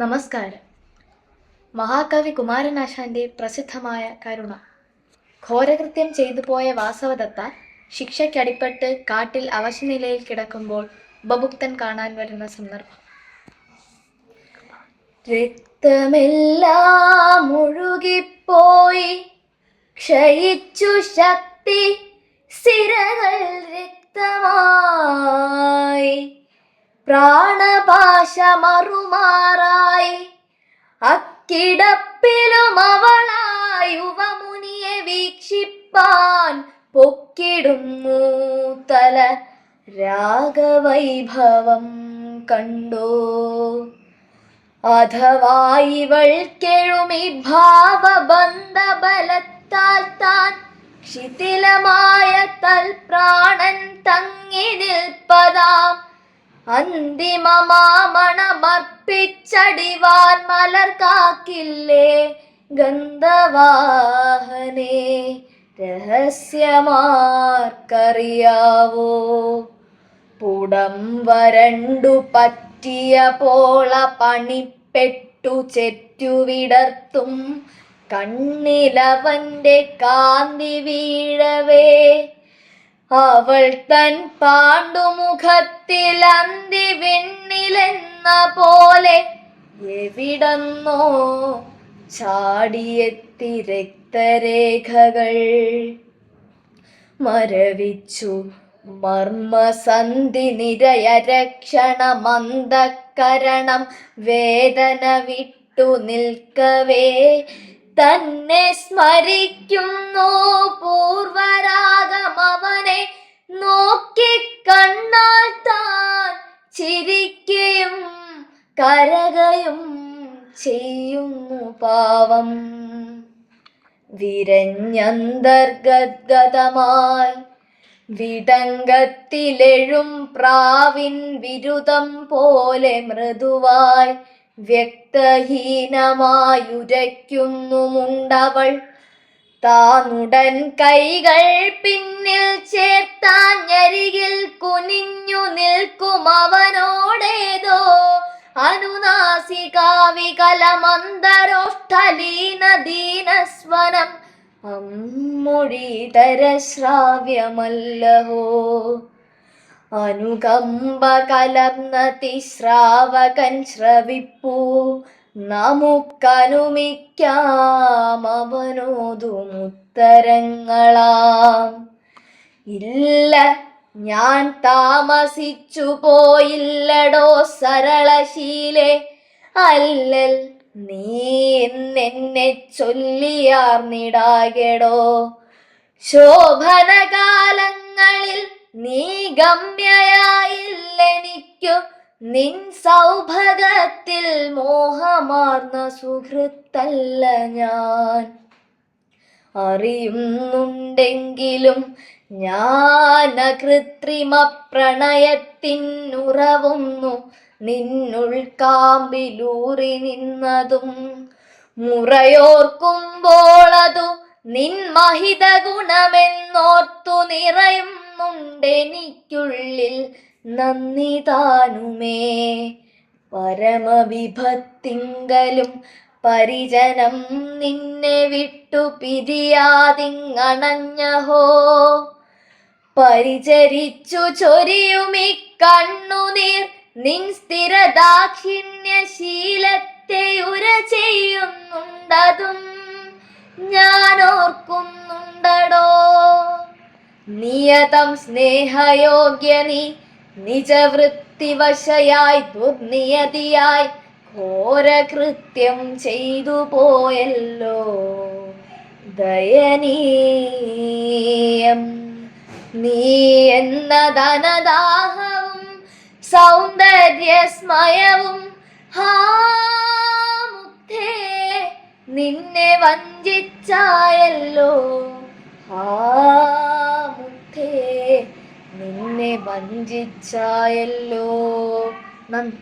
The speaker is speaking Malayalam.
നമസ്കാരം. മഹാകവി കുമാരനാശാന്റെ പ്രസിദ്ധമായ കരുണ. ഘോരകൃത്യം ചെയ്തു പോയ വാസവദത്ത ശിക്ഷയ്ക്കടിപ്പെട്ട് കാട്ടിൽ അവശനിലയിൽ കിടക്കുമ്പോൾ ഉപഭുക്തൻ കാണാൻ വരുന്ന സന്ദർഭം. രക്തമെല്ലാം മുഴുകിപ്പോയി. ക്ഷയിച്ചു ശക്തി സിരകൾ രക്തമായി. പ്രാണപാശമറുമാറായി അക്കിടപ്പിലും അവളായി യുവമുനിയെ വീക്ഷിപ്പാൻ പൊക്കിടുന്നു തല. രാഗവൈഭവം കണ്ടോ? അഥവാ ഇവൾ കെഴുമി ഭാവബന്ധബലത്താൽ താൻ ക്ഷിതിലമായ തൽപ്രാണൻ തങ്ങി നിൽപ്പതാം. അന്തിമമാമണമർപ്പിച്ചടിവാൻ മലർ കാക്കില്ലേ ഗന്ധവാഹനേ രഹസ്യമാർക്കറിയാവോ? പുടം വരണ്ടു പറ്റിയ പോള പണിപ്പെട്ടു ചെറ്റുവിടർത്തും കണ്ണിലവന്റെ കാന്തി വീഴവേ. അവൾ തൻ പാണ്ഡുമുഖത്തിൽ അന്തി വിണ്ണിലെന്ന പോലെ എവിടന്നോ ചാടിയെത്തി രക്തരേഖകൾ മരവിച്ചു. മർമ്മസന്ധി നിരയ രക്ഷണ മന്ദക്കരണം വേദന വിട്ടു നിൽക്കവേ. തന്നെ സ്മരിക്കുന്നു പൂർവരാഗം കരകയും ചെയ്യുന്നു പാവം. വിരഞ്ഞന്തർഗതമായി വിടങ്കത്തിലെഴും പ്രാവിൻ വിരുദം പോലെ മൃദുവായി വ്യക്തഹീനമായുരയ്ക്കുന്നു മുണ്ടവൾ. താനുടൻ കൈകൾ പിന്നിൽ ചേർത്താൻ ഞരികിൽ കുനിഞ്ഞു നിൽക്കും അവനോടേതോ അനുനാസികാവികലമന്തരോഷ്ഠലീന ദീനസ്വനം അമ്മൊഴിതര ശ്രാവ്യമല്ലഹോ അനുകമ്പ കലർന്നതി ശ്രാവകൻ ശ്രവിപ്പൂ. നമുക്കനുമിക്കാമവനോതുമുത്തരങ്ങളാം ഇല്ല ഞാൻ താമസിച്ചു പോയില്ലടോ സരളശീലെ. അല്ലൽ നീ എന്നെ ചൊല്ലിയാർന്നിടാകെടോ. ശോഭനകാലങ്ങളിൽ നീ ഗമ്യയായില്ലെനിക്കു നിൻ സൗഭഗത്തിൽ മോഹമാർന്ന സുഹൃത്തല്ല ഞാൻ. അറിയുന്നുണ്ടെങ്കിലും ഞാൻ കൃത്രിമ പ്രണയത്തിനുറവുന്നു നിന്നുൾക്കാമ്പിലൂറി നിന്നതും മുറയോർക്കുമ്പോളതു നിൻ മഹിത ഗുണമെന്നോർത്തു നിറയുന്നുണ്ടെനിക്കുള്ളിൽ നന്ദി താനുമേ പരമവിഭത്തിങ്കലും പരിജനം നിന്നെ വിട്ടു പിരിയാതിങ്ങണഞ്ഞഹോ പരിചരിച്ചു ചൊരിയുമി കണ്ണുനീർ. നിൻ സ്ഥിരദാക്ഷിണ്യശീലത്തെ ഉര ചെയ്യുന്നുണ്ടതും ഞാൻ ഓർക്കുന്നുണ്ടടോ നിയതം സ്നേഹയോഗ്യനി നിജവൃത്തിവശയായി ദുർനിയതിയായി ഘോരകൃത്യം ചെയ്തു പോയല്ലോ. ദയനീയം നീ എന്ന ധനദാഹവും സൗന്ദര്യസ്മയവും ഹാ നിന്നെ വഞ്ചിച്ചായല്ലോ. ഹാ നിന്നെ വഞ്ചിച്ചായല്ലോ. നന്ദി.